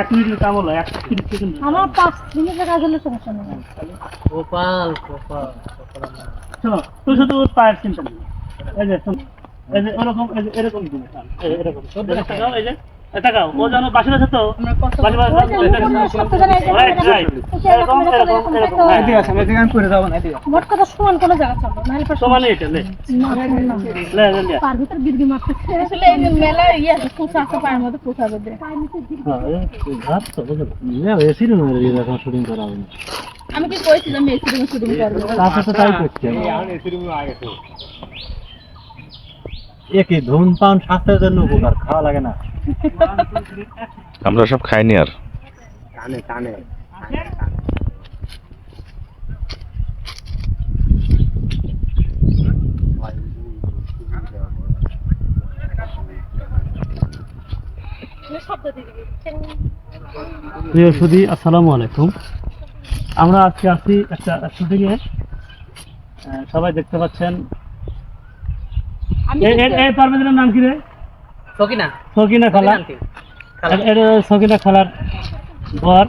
এক মিনিটের কাম হলো এক সেকেন্ড। আমার পাঁচ মিনিটের কাজ হলে সমস্যা নেই। গোপাল গোপাল শোনো তুই শুধু পায়ের চিন্তা নেই এই যে শোন। এই যে ওরকম এই যে এরকম এরকম এই যে। এ টাকাও ও যেন বাসি আছে তো বাসি বাসি ওই যে আমরা সত্য জানা রাইট রাইট এরকম এরকম এরকম হ্যাঁ, এদিকে আসেন এদিকে আমি করে যাব না এদিকে মোট কথা সমান কোনো জায়গা চলবে নাহলে পরে সমানে এটা লে। না, না, না। লে লে লে। পার ভিতর গিরগি মারতেছে আসলে এই মেলা ইয়ে আছে মধ্যে হ্যাঁ ঘাট তো বুঝলো? না এসি রুমে এরকম শুটিং করা হবে। আমি কি কইছিলাম রুমে শুটিং করব? তারপর তো তাই করছি। একই ধূমপান স্বাস্থ্যের জন্য উপকার খাওয়া লাগে না। আমরা সব খাইনি আর। দিয়ে দিবি প্রিয় সুদী আসসালামু আলাইকুম। আমরা আজকে আছি একটা শুটিংয়ে সবাই দেখতে পাচ্ছেন এই পারভেজের নাম কি রে? সকিনা। সকিনা খালা এ- এটা সকিনা খালার বর।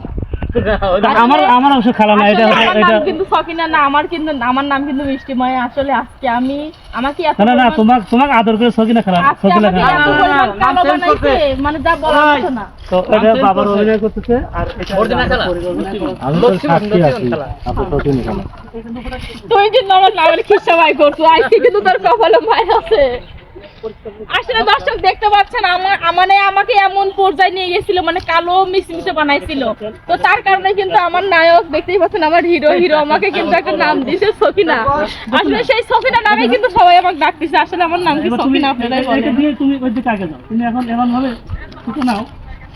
আমার আমার অবশ্য খালা না এটা এটা নাম কিন্তু সকিনা না আমার কিন্তু আমার নাম কিন্তু মিষ্টিময় আসলে আজকে আমি আমাকে এত না না না তোমাক তোমাক আদর করে সকিনা খালা সকিনা খালা মানে যা মতো না। তো এটা বাবার অভিনয় করতেছে আর এটা অরিজিনাল খালা? আমি তো সাক্ষী আছি আপনি তো চিনি না তুই নামের খিসা বাই করছ আজকে কিন্তু তোর কপালে মায়ের আছে। আসলে দর্শক দেখতে পাচ্ছেন আমার মানে আমাকে এমন পর্যায়ে নিয়ে গেছিল মানে কালো মিশমিশে বানাইছিল। তো তার কারণে কিন্তু আমার নায়ক দেখতেই পাচ্ছেন আমার হিরো হিরো আমাকে কিন্তু একটা নাম দিয়েছে সকিনা আসলে সেই সকিনা নামে কিন্তু সবাই আমাকে ডাকতেছে আসলে আমার নাম কি সকিনা আপনারাই বলেন। তুমি ওই দিকে আগে যাও। তুমি এখন এমন ভাবে ছুটে নাও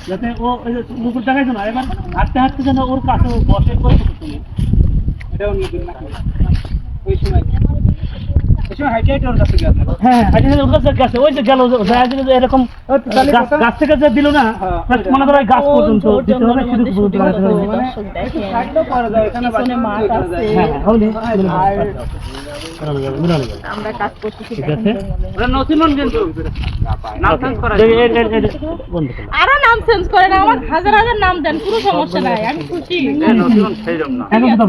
যাতে ও ওই যে মুকুট দেখাইছো না এবার হাঁটতে হাঁটতে যেন ওর কাছে বসে করে তুমি? এটাও নিয়ে দিন নাকি ওই সময় ওই সময় হাইটে হাইটে ওর কাছে গেছে হ্যাঁ ওর কাছে ওই যে গেল এরকম গাছ থেকে যে দিল না মনে করো গাছ পর্যন্ত দিতে হবে হ্যাঁ হ্যাঁ আমরা কাজ করতেছি নতুন কিন্তু। আরও নাম চেঞ্জ করেন আমার হাজার হাজার নাম দেন কোনো সমস্যা নাই আমি খুশি। তো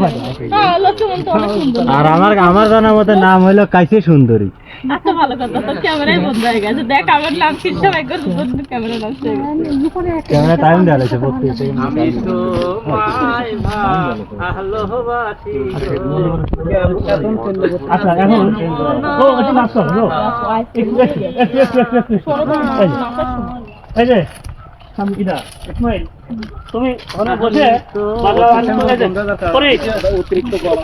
হ্যাঁ তো অনেক সুন্দর। আর আমার আমার জানার মতে নাম হইল কাইসে সুন্দরী। এত ভালো কথা তোর ক্যামেরাই বন্ধ হয়ে গেছে। দেখ আমার নাম কি সবাই ক্যামেরা নষ্ট হয়ে গেছে। ক্যামেরা টাইম দেওয়া হয়েছে প্রত্যেক আমি তো মাই ভালোবাসি আচ্ছা এখন ও একটু নাচ করো একটু একটু একটু একটু একটু। এই যে, তুমি ওখানে বসে বাংলা গান অতিরিক্ত করে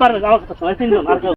পারবে আমার কথা শোনাই তিনজন আর কেউ